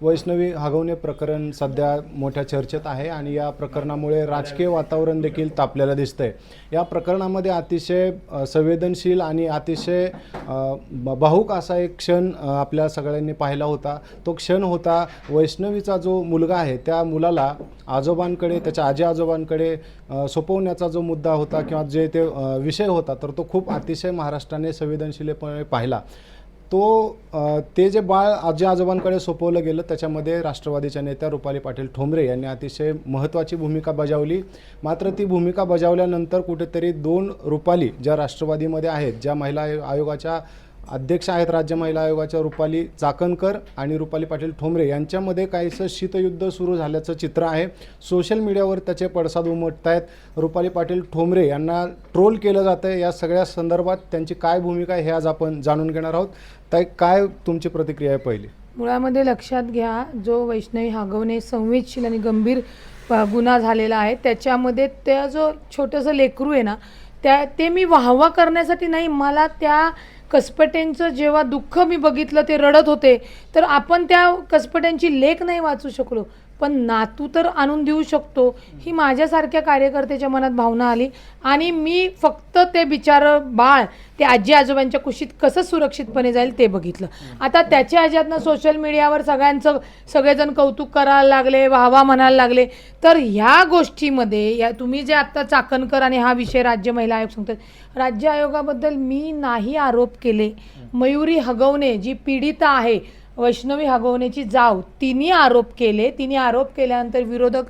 वैष्णवी हगवणे प्रकरण सध्या मोठ्या चर्चेत आहे आणि या प्रकरणामुळे राजकीय वातावरण देखील तापलेलं दिसतंय. या प्रकरणामध्ये अतिशय संवेदनशील आणि अतिशय भाऊक असा एक क्षण आपल्या सगळ्यांनी पाहिला होता. तो क्षण होता वैष्णवीचा जो मुलगा आहे त्या मुलाला आजोबांकडे त्याच्या आजी आजोबांकडे सोपवण्याचा जो मुद्दा होता किंवा जे ते विषय होता तर तो खूप अतिशय महाराष्ट्राने संवेदनशीलपणे पाहिला. तो ते जे बाळ आजी आजोबांकडे सोपवलं गेलं त्याच्यामध्ये राष्ट्रवादीच्या नेत्या रुपाली पाटील ठोंबरे यांनी अतिशय महत्त्वाची भूमिका बजावली. मात्र ती भूमिका बजावल्यानंतर कुठेतरी दोन रुपाली ज्या राष्ट्रवादीमध्ये आहेत ज्या महिला आयोगाच्या अध्यक्ष आहेत राज्य महिला आयोगाच्या रुपाली चाकणकर आणि रुपाली पाटील ठोंबरे यांच्यामध्ये काहीसं शीतयुद्ध सुरू झाल्याचं चित्र आहे. सोशल मीडियावर त्याचे पडसाद उमटत आहेत रुपाली पाटील ठोंबरे यांना ट्रोल केलं जातं या सगळ्या संदर्भात त्यांची काय भूमिका आहे हे आज आपण जाणून घेणार आहोत. ताई काय तुमची प्रतिक्रिया आहे पहिली? मुळामध्ये लक्षात घ्या जो वैष्णवी हागवणे संवेदशील आणि गंभीर गुन्हा झालेला आहे त्याच्यामध्ये त्या जो छोटंसं लेकरू आहे ना त्या ते मी वाहवा करण्यासाठी नाही मला त्या कसपट्यांचं जेव्हा दुःख मी बघितलं ते रडत होते तर आपण त्या कसपट्यांची लेख नाही वाचू शकलो. पण नातू तर आणून देऊ शकतो. ही माझ्यासारख्या कार्यकर्त्याच्या मनात भावना आली. आणि मी फक्त ते बिचार बाळ ते आजी आजोबांच्या कुशीत कसं सुरक्षितपणे जाईल ते बघितलं. आता त्याच्या ह्याच्यातनं सोशल मीडियावर सगळ्यांचं सगळेजण कौतुक करायला लागले वाहवा म्हणायला लागले. तर ह्या गोष्टीमध्ये या तुम्ही जे आत्ता चाकणकर आणि हा विषय राज्य महिला आयोग सांगतात राज्य आयोगाबद्दल मी नाही आरोप केले. मयुरी हगवणे जी पीडिता आहे वैष्णवी हगवण्याची जाव तिने आरोप केले. तिने आरोप केल्यानंतर विरोधक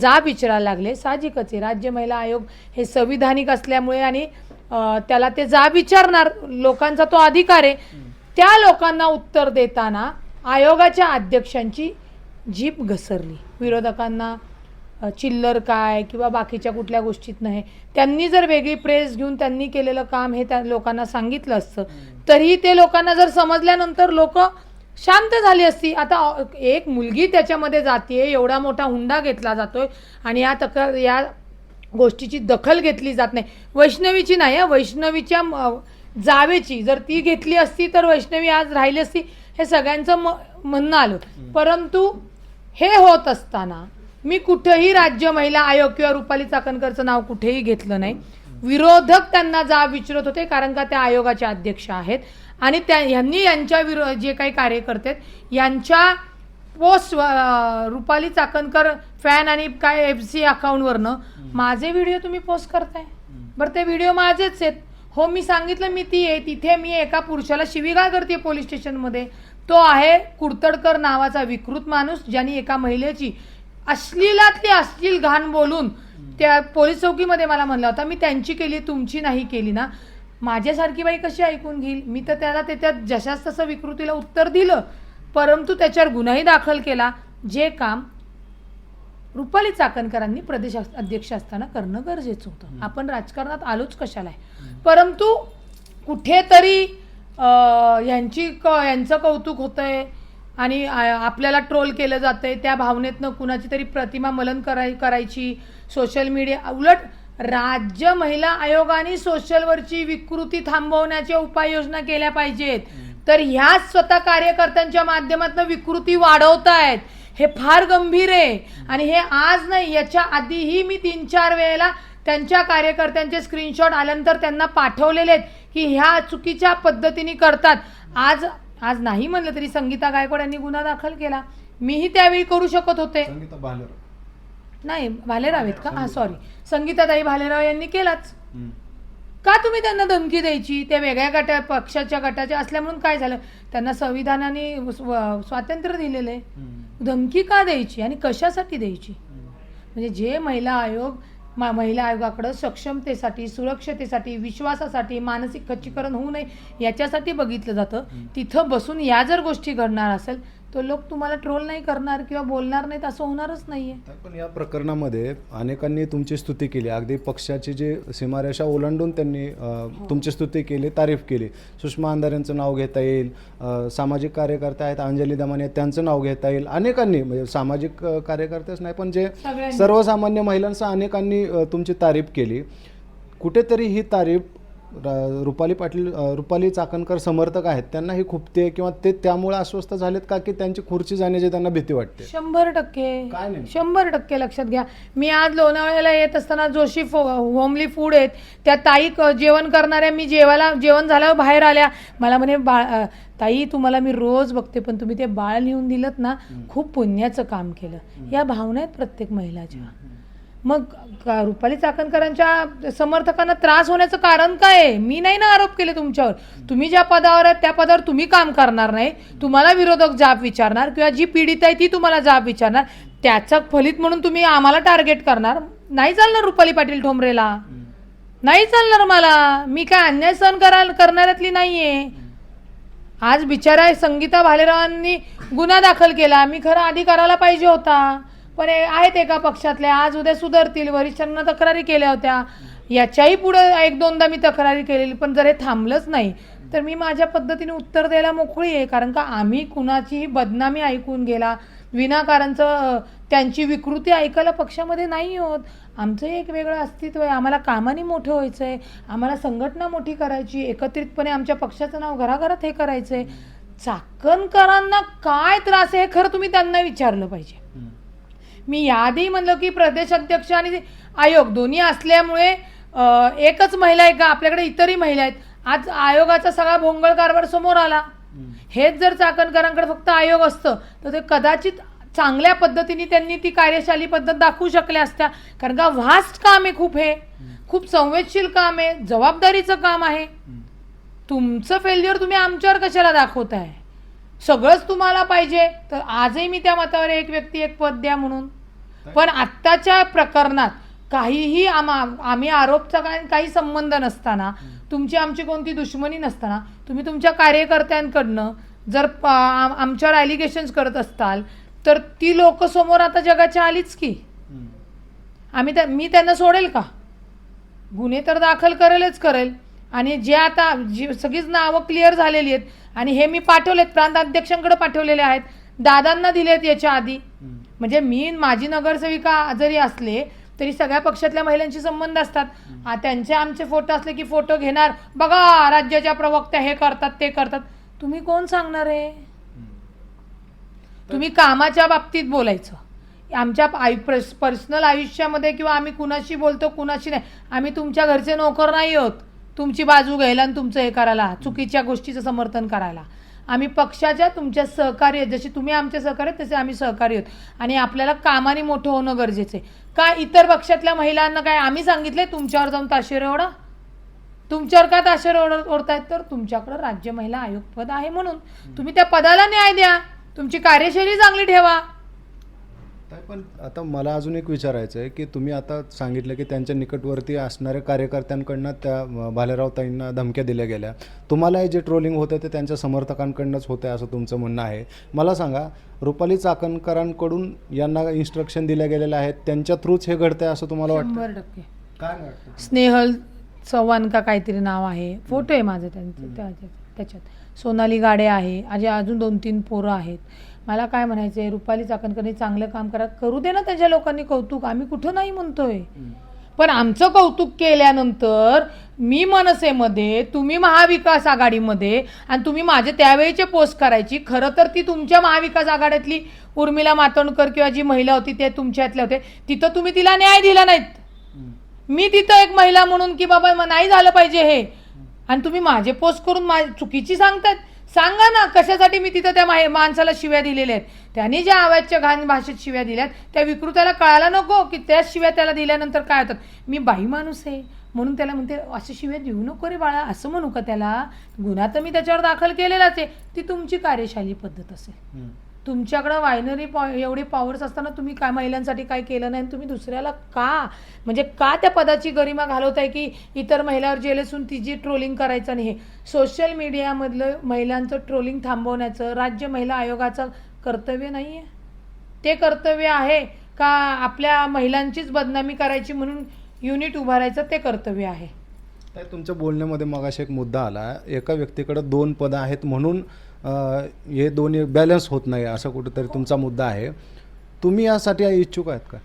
जाब विचारायला लागले. साहजिकच आहे. राज्य महिला आयोग हे संविधानिक असल्यामुळे आणि त्याला ते जाब विचारणार लोकांचा तो अधिकार आहे. त्या लोकांना उत्तर देताना आयोगाच्या अध्यक्षांची जीप घसरली. विरोधकांना चिल्लर काय किंवा बाकीच्या कुठल्या गोष्टीत नाही. त्यांनी जर वेगळी प्रेस घेऊन त्यांनी केलेलं काम हे त्या लोकांना सांगितलं असतं तरीही ते लोकांना जर समजल्यानंतर लोक शांत झाली असती. आता एक मुलगी त्याच्यामध्ये जाते एवढा मोठा हुंडा घेतला जातोय आणि या तक्रार या गोष्टीची दखल घेतली जात नाही. वैष्णवीची नाही वैष्णवीच्या जावेची. जर ती घेतली असती तर वैष्णवी आज राहिली असती हे सगळ्यांचं म म्हणणं आलं. परंतु हे होत असताना मी कुठेही राज्य महिला आयोग किंवा रुपाली चाकणकरचं नाव कुठेही घेतलं नाही. विरोधक त्यांना जाब विचारत होते कारण का त्या आयोगाच्या अध्यक्ष आहेत. आणि त्या ह्यांनी यांच्या विरो जे काही कार्यकर्ते आहेत यांच्या पोस्ट रुपाली चाकणकर फॅन आणि काय एफ सी अकाउंटवरनं माझे व्हिडिओ तुम्ही पोस्ट करताय. बरं ते व्हिडिओ माझेच आहेत. हो मी सांगितलं मी ती आहे. तिथे मी एका पुरुषाला शिवीगाळ करते पोलीस स्टेशनमध्ये तो आहे कुडतडकर नावाचा विकृत माणूस ज्यांनी एका महिलेची अश्लीलातली अश्लील घाण बोलून त्या पोलीस चौकीमध्ये मला म्हणला होता मी त्यांची केली तुमची नाही केली ना. माझ्यासारखी बाई कशी ऐकून घेईल? मी तर त्याला त्याच्यात जशाच तसं विकृतीला उत्तर दिलं परंतु त्याच्यावर गुन्हाही दाखल केला. जे काम रुपाली चाकणकरांनी प्रदेश अध्यक्ष असताना करणं गरजेचं होतं. आपण राजकारणात आलोच कशाला आहे? परंतु कुठेतरी यांची क यांचं कौतुक होतंय आणि आपल्याला ट्रोल केलं जातंय. त्या भावनेतनं कुणाची तरी प्रतिमा मलन कराय करायची. सोशल मीडिया उलट राज्य महिला आयोगाने सोशलवरची विकृती थांबवण्याच्या उपाययोजना केल्या पाहिजेत. तर ह्याच स्वतः कार्यकर्त्यांच्या माध्यमातून विकृती वाढवतायत हे फार गंभीर आहे. आणि हे आज नाही याच्या आधीही मी तीन चार वेळेला त्यांच्या कार्यकर्त्यांचे स्क्रीनशॉट आल्यानंतर त्यांना पाठवलेले आहेत की ह्या चुकीच्या पद्धतीने करतात. आज आज नाही म्हणलं तरी संगीता गायकवाड यांनी गुन्हा दाखल केला. मीही त्यावेळी करू शकत होते. नाही भालेराव आहेत का? हा सॉरी संगीताताई भालेराव यांनी केलाच. का तुम्ही त्यांना धमकी द्यायची? त्या वेगळ्या गटा पक्षाच्या गटाच्या असल्या म्हणून काय झालं? त्यांना संविधानाने स्व- स्वातंत्र्य दिलेलं आहे. धमकी का द्यायची आणि कशासाठी द्यायची? म्हणजे जे महिला आयोग मा- महिला आयोगाकडं सक्षमतेसाठी सुरक्षतेसाठी विश्वासासाठी मानसिक खच्चीकरण होऊ नये याच्यासाठी बघितलं जातं. तिथं बसून या जर गोष्टी घडणार असेल तर लोक तुम्हाला ट्रोल नाही करणार किंवा बोलणार नाहीत असं होणारच नाहीये. पण या प्रकरणामध्ये अनेकांनी तुमची स्तुती केली. अगदी पक्षाची जी सीमारेषा ओलांडून त्यांनी अ, तुमची स्तुती केली तारीफ केली. सुषमा अंधारेंचं नाव घेता येईल अ, सामाजिक कार्यकर्ते आहेत अंजली दमाने आहेत त्यांचं नाव घेता येईल. अनेकांनी म्हणजे सामाजिक अ, कार्यकर्तेच नाही पण जे सगळ्यांनी. सर्वसामान्य महिलांसह अनेकांनी अ, तुमची तारीफ केली. कुठेतरी ही तारीफ रुपाली पाटील रुपाली चाकणकर समर्थक आहेत. त्यांना ही खुपते किंवा ते त्यामुळे अस्वस्थ झालेत का की त्यांची खुर्ची जाण्याची त्यांना भीती वाटते? शंभर टक्के. काय? शंभर टक्के लक्षात घ्या. मी आज लोणावळ्याला येत असताना जोशी फो होमली फूड आहेत. त्या ताई क- जेवण करणाऱ्या मी जेवायला जेवण झाल्यावर बाहेर आल्या. मला म्हणे बाळ अ, ताई तुम्हाला मी रोज बघते पण तुम्ही ते बाळ नेऊन दिलं ना खूप पुण्याचं काम केलं. या भावना आहेत प्रत्येक महिलाच्या. मग का- रुपाली चाकणकरांच्या समर्थकांना त्रास होण्याचं कारण काय आहे? मी नाही ना आरोप केले तुमच्यावर. तुम्ही ज्या पदावर आहेत त्या पदावर तुम्ही काम करणार नाही. तुम्हाला विरोधक जाब विचारणार किंवा जी पीडित आहे ती तुम्हाला जाब विचारणार. त्याचं फलित म्हणून तुम्ही आम्हाला टार्गेट करणार. नाही चालणार रुपाली पाटील ठोंबरेला. नाही चालणार मला. मी काय अन्याय सहन कराल करणाऱ्यातली नाही आहे आज बिचारा संगीता भालेरावांनी गुन्हा दाखल केला. मी खरं आधी करायला पाहिजे होता. पण हे आहेत एका पक्षातले आज उद्या सुधारतील. वरिष्ठांना तक्रारी केल्या होत्या. याच्याही पुढं एक दोनदा मी तक्रारी केलेली पण जर हे थांबलंच नाही तर मी माझ्या पद्धतीने उत्तर द्यायला मोकळी आहे. कारण का आम्ही कुणाचीही बदनामी ऐकून गेला विनाकारणचं त्यांची विकृती ऐकायला पक्षामध्ये नाही होत. आमचं एक वेगळं अस्तित्व आहे. आम्हाला कामाने मोठं व्हायचं आहे आम्हाला संघटना मोठी करायची. एकत्रितपणे आमच्या पक्षाचं नाव घराघरात हे करायचं आहे चाकणकरांना काय त्रास आहे हे खरं तुम्ही त्यांना विचारलं पाहिजे. मी याआधी म्हणलं की प्रदेशाध्यक्ष आणि आयोग दोन्ही असल्यामुळे एकच महिला आहे का? आपल्याकडे इतरही महिला आहेत. आज आयोगाचा सगळा भोंगळ कारभार समोर आला. हेच जर चाकणकरांकडे फक्त आयोग असतं तर ते कदाचित चांगल्या पद्धतीने त्यांनी ती कार्यशाली पद्धत दाखवू शकल्या असत्या. कारण का व्हास्ट काम आहे खूप हे. खूप संवेदशील काम आहे. जबाबदारीचं काम आहे. तुमचं फेल्युअर तुम्ही आमच्यावर कशाला दाखवताय? सगळंच तुम्हाला पाहिजे. तर आजही मी त्या मतावर एक व्यक्ती एक पद द्या म्हणून. पण आत्ताच्या प्रकरणात काहीही आम- आम्ही आरोपचा काय- काही संबंध नसताना तुमची आमची कोणती दुश्मनी नसताना तुम्ही तुमच्या कार्यकर्त्यांकडनं जर आमच्यावर ॲलिगेशन्स करत असताल तर ती लोक समोर आता जगाच्या आलीच की. आम्ही त्या मी त्यांना सोडेल का? गुन्हे तर दाखल करेलच करेल. आणि जे आता जी सगळीच नावं क्लिअर झालेली आहेत आणि हे मी पाठवलेत प्रांताध्यक्षांकडे पाठवलेले आहेत दादांना दिलेत याच्या आधी. म्हणजे मी माझी नगरसेविका जरी असले तरी सगळ्या पक्षातल्या महिलांशी संबंध असतात. त्यांचे आमचे फोटो असले की फोटो घेणार. बघा राज्याच्या प्रवक्त्या हे करतात ते करतात. तुम्ही कोण सांगणार आहे तुम्ही कामाच्या बाबतीत बोलायचं. आमच्या पर्सनल आयुष्यामध्ये किंवा आम्ही कुणाशी बोलतो कुणाशी नाही. आम्ही तुमच्या घरचे नोकर नाही आहोत. तुमची बाजू घ्यायला आणि तुमचं हे करायला चुकीच्या गोष्टीचं समर्थन करायला. आम्ही पक्षाच्या तुमच्या सहकार्य जसे तुम्ही आमचे सहकार्य तसे आम्ही सहकार्य आहोत आणि आपल्याला कामाने मोठं होणं गरजेचं आहे. का इतर पक्षातल्या महिलांना काय आम्ही सांगितले तुमच्यावर जाऊन ताशेरे ओढा. तुमच्यावर का ताशेरे ओढ ओढतायत? तर तुमच्याकडं राज्य महिला आयोग पद आहे म्हणून. तुम्ही त्या पदाला न्याय द्या. तुमची कार्यशैली चांगली ठेवा. पण आता मला अजून एक विचारायचं आहे की तुम्ही आता सांगितलं की त्यांच्या निकटवर्ती असणाऱ्या कार्यकर्त्यांकडनं त्या भालेराव ताईंना धमक्या दिल्या गेल्या. तुम्हाला हे जे ट्रोलिंग होतं ते त्यांच्या समर्थकांकडनंच होतं असं तुमचं म्हणणं आहे. मला सांगा रुपाली चाकणकरांकडून यांना इन्स्ट्रक्शन दिल्या गेलेल्या आहेत त्यांच्या थ्रूच हे घडतंय असं तुम्हाला वाटतं? काय वाटतं? स्नेहल चव्हाण का काहीतरी नाव आहे. फोटो आहे माझं त्यांचं त्या- त्याच्यात. सोनाली गाडे आहे अजे अजून दोन तीन पोरं आहेत. मला काय म्हणायचं आहे रुपाली चाकणकरने चांगलं काम करा. करू दे ना त्यांच्या लोकांनी कौतुक. आम्ही कुठं नाही म्हणतोय. पण आमचं कौतुक केल्यानंतर मी मनसेमध्ये तुम्ही महाविकास आघाडीमध्ये आणि तुम्ही माझे त्यावेळीचे पोस्ट करायची खरं तर ती तुमच्या महाविकास आघाडीतली उर्मिला मातोंडकर किंवा जी महिला होती ते तुमच्यातले होते तिथं तुम्ही तिला न्याय दिला नाहीत. मी तिथं एक महिला म्हणून की बाबा नाही झालं पाहिजे हे. आणि तुम्ही माझे पोस्ट करून मा चुकीची सांगतात सांगा ना कशासाठी मी तिथं त्या माणसाला शिव्या दिलेल्या आहेत? त्यांनी ज्या आवाजच्या घाण भाषेत शिव्या दिल्यात त्या विकृताला कळायला नको की त्या शिव्या त्याला दिल्यानंतर काय होतात? मी बाई माणूस आहे म्हणून त्याला म्हणते अशा शिव्या देऊ नको रे बाळा असं म्हणू का त्याला? गुन्हा तर मी त्याच्यावर दाखल केलेलाच आहे. ती तुमची कार्यशाली पद्धत असेल. तुमच्याकडं वायनरी पॉ एवढी पॉवर्स असताना तुम्ही काय महिलांसाठी काय केलं नाही? आणि तुम्ही दुसऱ्याला का? म्हणजे का त्या पदाची गरिमा घालवताय की इतर महिलावर जेल असून तिची ट्रोलिंग करायचं नाही? हे सोशल मीडियामधलं महिलांचं ट्रोलिंग थांबवण्याचं राज्य महिला आयोगाचं कर्तव्य नाही आहे ते कर्तव्य आहे का आपल्या महिलांचीच बदनामी करायची म्हणून युनिट उभारायचं ते कर्तव्य आहे. तुमच्या बोलण्यामध्ये मगाशी एक मुद्दा आला. एका व्यक्तीकडे दोन पदं आहेत म्हणून हे दोन्ही बॅलन्स होत नाही असं कुठेतरी तुमचा मुद्दा आहे. तुम्ही यासाठी इच्छुक आहेत का?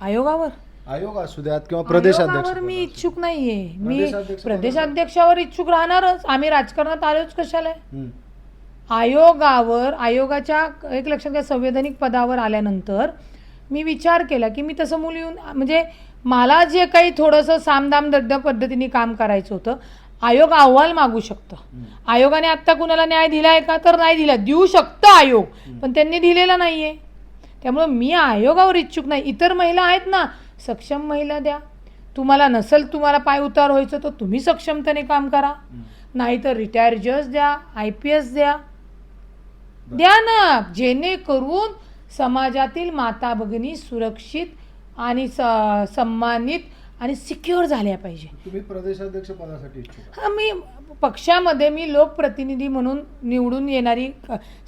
आयोगावर? आयोग असू द्यात किंवा प्रदेशाध्यक्ष मी इच्छुक नाहीये. मी प्रदेशाध्यक्ष प्रदेशाध्यक्षावर इच्छुक राहणारच. आम्ही राजकारणात आलोच कशाला. आयोगावर आयोगाच्या एक लक्षात घ्या संवैधानिक पदावर आल्यानंतर मी विचार केला की मी तसं मुली येऊन म्हणजे मला जे काही थोडंसं सामदाम दड्ड पद्धतीने काम करायचं होतं आयोग अहवाल मागू शकतं. आयोगाने आत्ता कुणाला न्याय दिलाय का तर नाही दिला. देऊ शकतं आयोग पण त्यांनी दिलेला नाहीये. त्यामुळं मी आयोगावर इच्छुक नाही. इतर महिला आहेत ना सक्षम महिला द्या. तुम्हाला नसेल तुम्हाला पाय उतार व्हायचं तर तुम्ही सक्षमतेने काम करा. नाहीतर रिटायर जज द्या आय पी एस द्या. द्या ना जेणेकरून समाजातील माता भगिनी सुरक्षित आणि स- सन्मानित आणि सिक्युअर झाल्या पाहिजे तुम्ही प्रदेशाध्यक्ष पदासाठी आहे. हा मी पक्षामध्ये मी लोकप्रतिनिधी म्हणून निवडून येणारी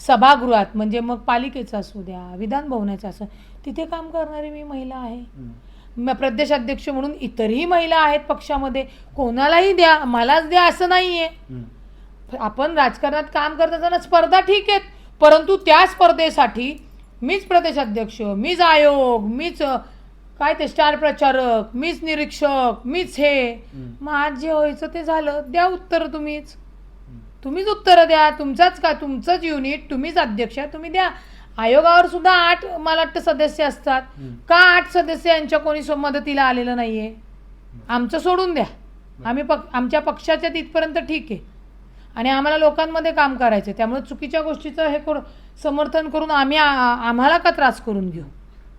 सभागृहात म्हणजे मग पालिकेचं असू द्या विधान भवनाचं असं तिथे काम करणारी मी महिला आहे प्रदेशाध्यक्ष म्हणून इतरही महिला आहेत पक्षामध्ये कोणालाही द्या मलाच द्या असं नाहीये हम्म. आपण राजकारणात काम करत असताना स्पर्धा ठीक आहेत परंतु त्या स्पर्धेसाठी मीच प्रदेशाध्यक्ष मीच आयोग मीच काय ते स्टार प्रचारक मीच निरीक्षक मीच हे. मग आज जे व्हायचं ते झालं. द्या उत्तर तुम्हीच. तुम्हीच उत्तर द्या. तुमचाच का? तुमचंच युनिट तुम्हीच अध्यक्ष तुम्ही द्या. आयोगावर सुद्धा आठ मला वाटतं सदस्य असतात. का आठ सदस्य यांच्या कोणी मदतीला आलेलं नाहीये? आमचं सोडून द्या. आम्ही पक आमच्या पक्षाच्या तिथपर्यंत ठीक आहे. आणि आम्हाला लोकांमध्ये काम करायचं त्यामुळे चुकीच्या गोष्टीचं हे करू समर्थन करून आम्ही आम्हाला का त्रास करून घेऊ?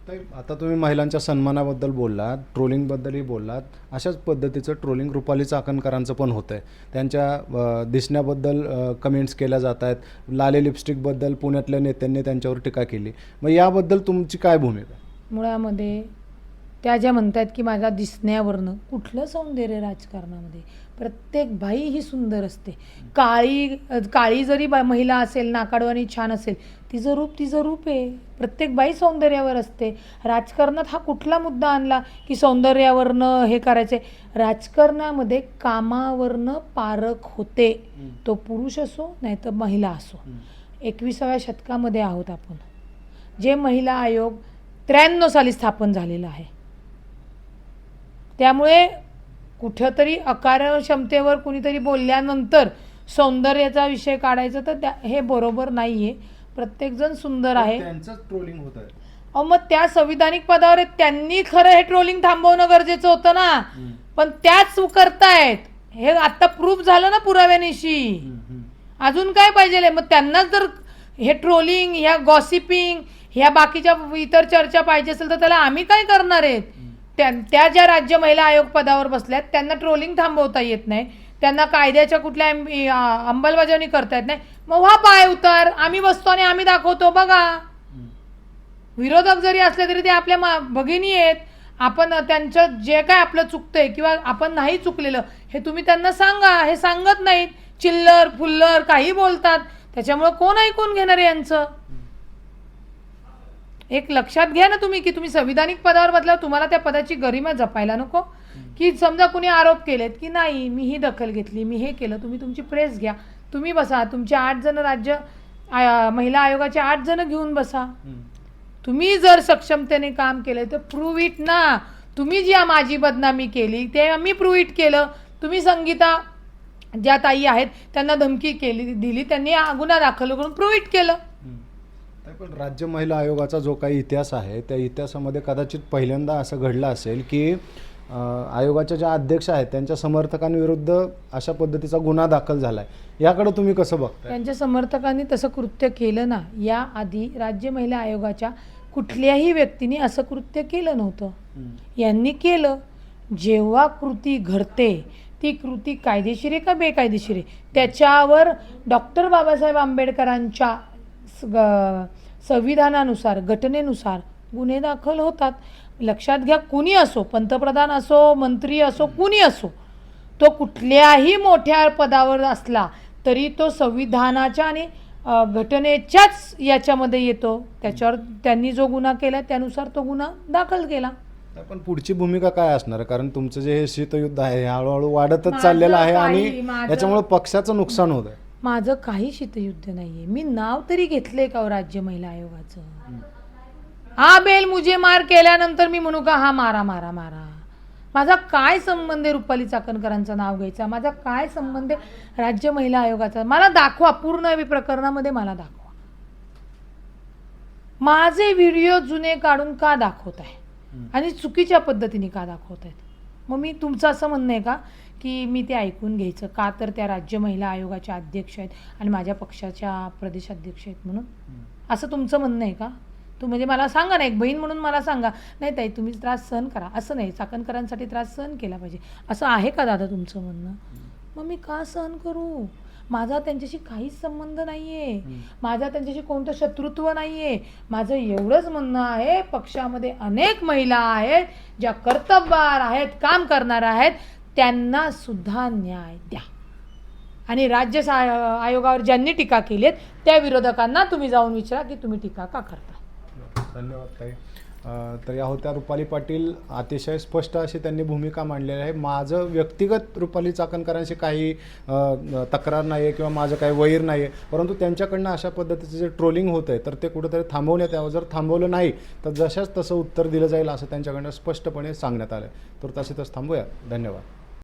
आता तुम्ही महिलांच्या सन्मानाबद्दल बोललात ट्रोलिंगबद्दलही बोललात. अशाच पद्धतीचं ट्रोलिंग रुपाली चाकणकरांचं पण होतं आहे त्यांच्या दिसण्याबद्दल कमेंट्स केल्या जात आहेत लाले लिपस्टिकबद्दल पुण्यातल्या नेत्यांनी त्यांच्यावर टीका केली. मग याबद्दल तुमची काय भूमिका? मुळामध्ये त्या ज्या म्हणतात की माझ्या दिसण्यावरनं कुठलं सौंदर्य राजकारणामध्ये? प्रत्येक बाई ही सुंदर असते. काळी काळी जरी बा- महिला असेल नाकाडवाणी छान असेल तिचं रूप तिचं रूप आहे. प्रत्येक बाई सौंदर्यावर असते. राजकारणात हा कुठला मुद्दा आणला की सौंदर्यावरनं हे करायचे राजकारणामध्ये कामावरनं पारख होते. तो पुरुष असो नाही तर महिला असो. एकविसाव्या शतकामध्ये आहोत आपण. जे महिला आयोग त्र्याण्णव साली स्थापन झालेलं आहे. त्यामुळे कुठंतरी अकार्यक्षमतेवर कुणीतरी बोलल्यानंतर सौंदर्याचा विषय काढायचा तर त्या हे बरोबर नाही आहे प्रत्येकजण सुंदर आहे. ट्रोलिंग होत आहे. अहो मग त्या संविधानिक पदावर आहेत. त्यांनी खरं हे ट्रोलिंग थांबवणं गरजेचं होतं ना. पण त्याच करतायत. हे आता प्रूफ झालं ना पुराव्यानिशी. अजून काय पाहिजे मग त्यांनाच जर हे ट्रोलिंग ह्या गॉसिपिंग ह्या बाकीच्या इतर चर्चा पाहिजे असेल तर त्याला आम्ही काय करणार आहेत? त्या त्या ज्या राज्य महिला आयोग पदावर बसल्यात त्यांना ट्रोलिंग थांबवता येत नाही. त्यांना कायद्याच्या कुठल्या अंमलबजावणी करता येत नाही. मग व्हा पाय उतर. आम्ही बसतो आणि आम्ही दाखवतो. बघा. विरोधक जरी असले तरी ते आपल्या मा- भगिनी आहेत. आपण त्यांचं जे काय आपलं चुकतंय किंवा आपण नाही चुकलेलं हे तुम्ही त्यांना सांगा. हे सांगत नाहीत. चिल्लर फुल्लर काही बोलतात. त्याच्यामुळं कोण ऐकून घेणार आहे यांचं? एक लक्षात घ्या ना तुम्ही की तुम्ही संविधानिक पदावर बदला तुम्हाला त्या पदाची गरिमा जपायला नको. की समजा कुणी आरोप केलेत की नाही मी ही दखल घेतली मी हे केलं तुम्ही तुमची प्रेस घ्या. तुम्ही बसा तुमचे आठ जण राज्य महिला आयोगाचे आठ जण घेऊन बसा. तुम्ही जर सक्षमतेने काम केलं तर प्रूव्ह इट ना. तुम्ही जी माझी बदनामी केली ते आम्ही प्रूव्ह इट केलं. तुम्ही संगीता ज्या ताई आहेत त्यांना धमकी केली दिली त्यांनी गुन्हा दाखल करून प्रूव्ह इट केलं. पण राज्य महिला आयोगाचा जो काही इतिहास आहे त्या इतिहासामध्ये कदाचित पहिल्यांदा असं घडलं असेल की आयोगाच्या ज्या अध्यक्ष आहेत त्यांच्या समर्थकांविरुद्ध अशा पद्धतीचा गुन्हा दाखल झालाय. याकडे तुम्ही कसं बघताय? त्यांच्या समर्थकांनी तसं कृत्य केलं ना याआधी राज्य महिला आयोगाच्या कुठल्याही व्यक्तीने असं कृत्य केलं नव्हतं. यांनी केलं जेव्हा कृती घडते ती कृती कायदेशीर आहे का बेकायदेशीर आहे? त्याच्यावर डॉक्टर बाबासाहेब आंबेडकरांच्या ग- संविधानानुसार घटनेनुसार गुन्हे दाखल होतात. लक्षात घ्या कुणी असो पंतप्रधान असो मंत्री असो कुणी असो तो कुठल्याही मोठ्या पदावर असला तरी तो संविधानाच्या आणि घटनेच्याच याच्यामध्ये येतो. त्याच्यावर त्यांनी जो गुन्हा केला त्यानुसार तो गुन्हा दाखल केला. पण पुढची भूमिका काय असणार? कारण तुमचं जे हे शीतयुद्ध आहे हे हळूहळू वाढतच चाललेलं आहे आणि माझं- याच्यामुळे पक्षाचं नुकसान होत आहे. माझं काही शीतयुद्ध नाहीये. मी नाव तरी घेतलंय का हो राज्य महिला आयोगाचं? हा बेल मुझे मार केल्यानंतर मी म्हणू का हा मारा मारा मारा. माझा काय संबंध आहे रुपाली चाकणकरांचं नाव घ्यायचा? माझा काय संबंध आहे राज्य महिला आयोगाचा? मला दाखवा पूर्ण प्रकरणामध्ये मला दाखवा. माझे व्हिडिओ जुने काढून का दाखवत आहे आणि चुकीच्या पद्धतीने का दाखवत आहेत मग मी तुमचं असं म्हणणं आहे का? की मी ते ऐकून घ्यायचं. का तर त्या राज्य महिला आयोगाच्या अध्यक्ष आहेत आणि माझ्या पक्षाच्या प्रदेशाध्यक्ष आहेत म्हणून? असं तुमचं म्हणणं आहे का? तू म्हणजे मला सांगा ना एक बहीण म्हणून मला सांगा. नाही ताई तुम्ही त्रास सहन करा. असं नाही चाकणकरांसाठी त्रास सहन केला पाहिजे. असं आहे का दादा तुमचं म्हणणं? मग मी का सहन करू? माझा त्यांच्याशी काहीच संबंध नाही आहे माझा त्यांच्याशी कोणतं शत्रुत्व नाही आहे माझं एवढंच म्हणणं आहे पक्षामध्ये अनेक महिला आहेत ज्या कर्तबगार आहेत काम करणाऱ्या आहेत त्यांना सुद्धा न्याय द्या. आणि राज्य आयोगावर ज्यांनी टीका केली त्या विरोधकांना तुम्ही जाऊन विचारा की तुम्ही टीका का करता? धन्यवाद तर या होत्या रुपाली पाटील. अतिशय स्पष्ट अशी त्यांनी भूमिका मांडलेली आहे. माझं व्यक्तिगत रुपाली चाकणकरांशी काही तक्रार नाही आहे किंवा माझं काही वैर नाही आहे परंतु त्यांच्याकडनं अशा पद्धतीचं जे ट्रोलिंग होतं आहे तर ते कुठंतरी थांबवण्यात यावं. जर थांबवलं नाही तर जशाच तसं उत्तर दिलं जाईल असं त्यांच्याकडनं स्पष्टपणे सांगण्यात आलं आहे तर तसे तसं थांबूया. धन्यवाद.